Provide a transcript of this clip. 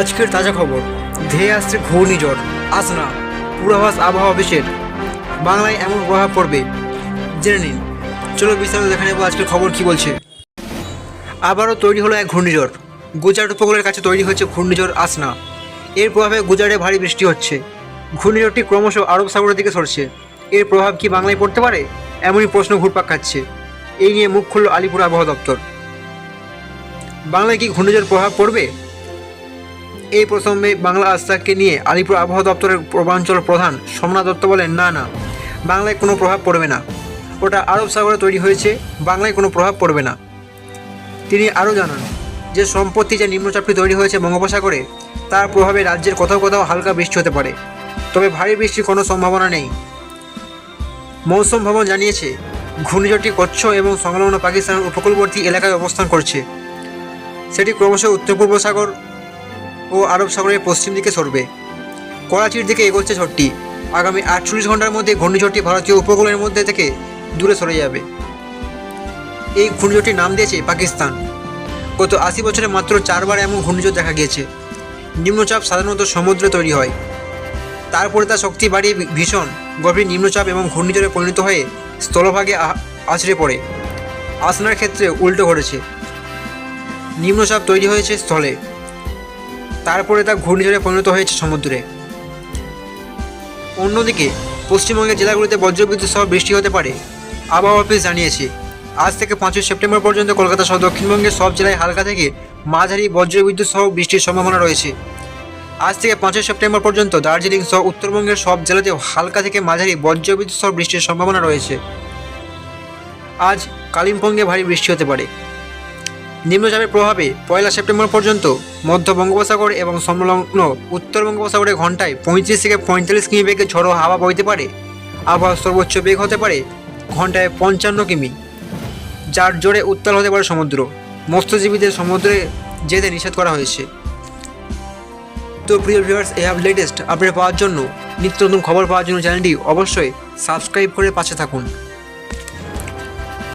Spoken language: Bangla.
আজকের তাজা খবর। ধেয়ে আসছে ঘূর্ণিঝড় আসনা পূর্বাভাস আবহাওয়া অফিসের। বাংলায় এমন প্রভাব পড়বে। জেনে নিন। চলো বিস্তারিত দেখে নেব আজকের খবর কি বলছে। আবারও তৈরি হলো এক ঘূর্ণিঝড় গুজরাট উপকূলের কাছে তৈরি হয়েছে ঘূর্ণিঝড় আসনা এর প্রভাবে গুজরাটে ভারী বৃষ্টি হচ্ছে। ঘূর্ণিঝড়টি ক্রমশ আরব সাগরের দিকে সরছে। এর প্রভাব কি বাংলায় পড়তে পারে? এমনই প্রশ্ন ঘুরপাক খাচ্ছে। এই নিয়ে মুখ খুলল আলিপুর আবহাওয়া দপ্তর। বাংলায় কি ঘূর্ণিঝড় প্রভাব পড়বে? এই প্রসঙ্গে বাংলা আস্থাকে নিয়ে আলিপুর আবহাওয়া দপ্তরের পূর্বাঞ্চল প্রধান সোমনাথ দত্ত বলেন, না না, বাংলায় কোনো প্রভাব পড়বে না। ওটা আরব সাগরে তৈরি হয়েছে, বাংলায় কোনো প্রভাব পড়বে না। তিনি আরও জানান, যে সম্পত্তি যে নিম্নচাপটি তৈরি হয়েছে বঙ্গোপসাগরে, তার প্রভাবে রাজ্যের কোথাও কোথাও হালকা বৃষ্টি হতে পারে। তবে ভারী বৃষ্টির কোনো সম্ভাবনা নেই। মৌসুম ভবন জানিয়েছে, ঘূর্ণিঝড়টি কচ্ছ এবং সংলগ্ন পাকিস্তানের উপকূলবর্তী এলাকায় অবস্থান করছে। সেটি ক্রমশ উত্তর পূর্ব সাগর ও আরব সাগরের পশ্চিম দিকে সরবে। করাচির দিকে এগোচ্ছে ঝড়টি। আগামী আটচল্লিশ ঘণ্টার মধ্যে ঘূর্ণিঝড়টি ভারতীয় উপকূলের মধ্যে থেকে দূরে সরে যাবে। এই ঘূর্ণিঝড়টির নাম দিয়েছে পাকিস্তান। গত আশি বছরে মাত্র চারবার এমন ঘূর্ণিঝড় দেখা গিয়েছে। নিম্নচাপ সাধারণত সমুদ্রে তৈরি হয়। তারপরে তার শক্তি বাড়িয়ে ভীষণ, গভীর নিম্নচাপ এবং ঘূর্ণিঝড়ে পরিণত হয়ে স্থলভাগে আছড়ে পড়ে। আসনার ক্ষেত্রে উল্টো ঘটেছে। নিম্নচাপ তৈরি হয়েছে স্থলে। তারপরে তা ঘূর্ণিঝড়ে পরিণত হয়েছে সমুদ্রে। অন্যদিকে, পশ্চিমবঙ্গের জেলাগুলিতে বজ্রবিদ্যুৎ সহ বৃষ্টি হতে পারে, আবহাওয়া অফিস জানিয়েছে। আজ থেকে পাঁচই সেপ্টেম্বর পর্যন্ত কলকাতা সহ দক্ষিণবঙ্গের সব জেলায় হালকা থেকে মাঝারি বজ্রবিদ্যুৎ সহ বৃষ্টির সম্ভাবনা রয়েছে। আজ থেকে পাঁচই সেপ্টেম্বর পর্যন্ত দার্জিলিং সহ উত্তরবঙ্গের সব জেলাতেও হালকা থেকে মাঝারি বজ্রবিদ্যুৎ সহ বৃষ্টির সম্ভাবনা রয়েছে। আজ কালিম্পংয়ে ভারী বৃষ্টি হতে পারে। নিম্নচাপের প্রভাবে পয়লা সেপ্টেম্বর পর্যন্ত মধ্য বঙ্গোপসাগর এবং সংলগ্ন উত্তর বঙ্গোপসাগরে ঘন্টায় পঁয়ত্রিশ থেকে পঁয়তাল্লিশ কিমি বেগে ঝড়ো হাওয়া বইতে পারে। আবহাওয়ার সর্বোচ্চ বেগ হতে পারে ঘন্টায় পঞ্চান্ন কিমি, যার জোরে উত্তাল হতে পারে সমুদ্র। মৎস্যজীবীদের সমুদ্রে যেতে নিষেধ করা হয়েছে। তো প্রিয় ভিউয়ার্স এই হ্যাভ লেটেস্ট আপডেট পাওয়ার জন্য। নিত্য নতুন খবর পাওয়ার জন্য চ্যানেলটি অবশ্যই সাবস্ক্রাইব করে পাশে থাকুন।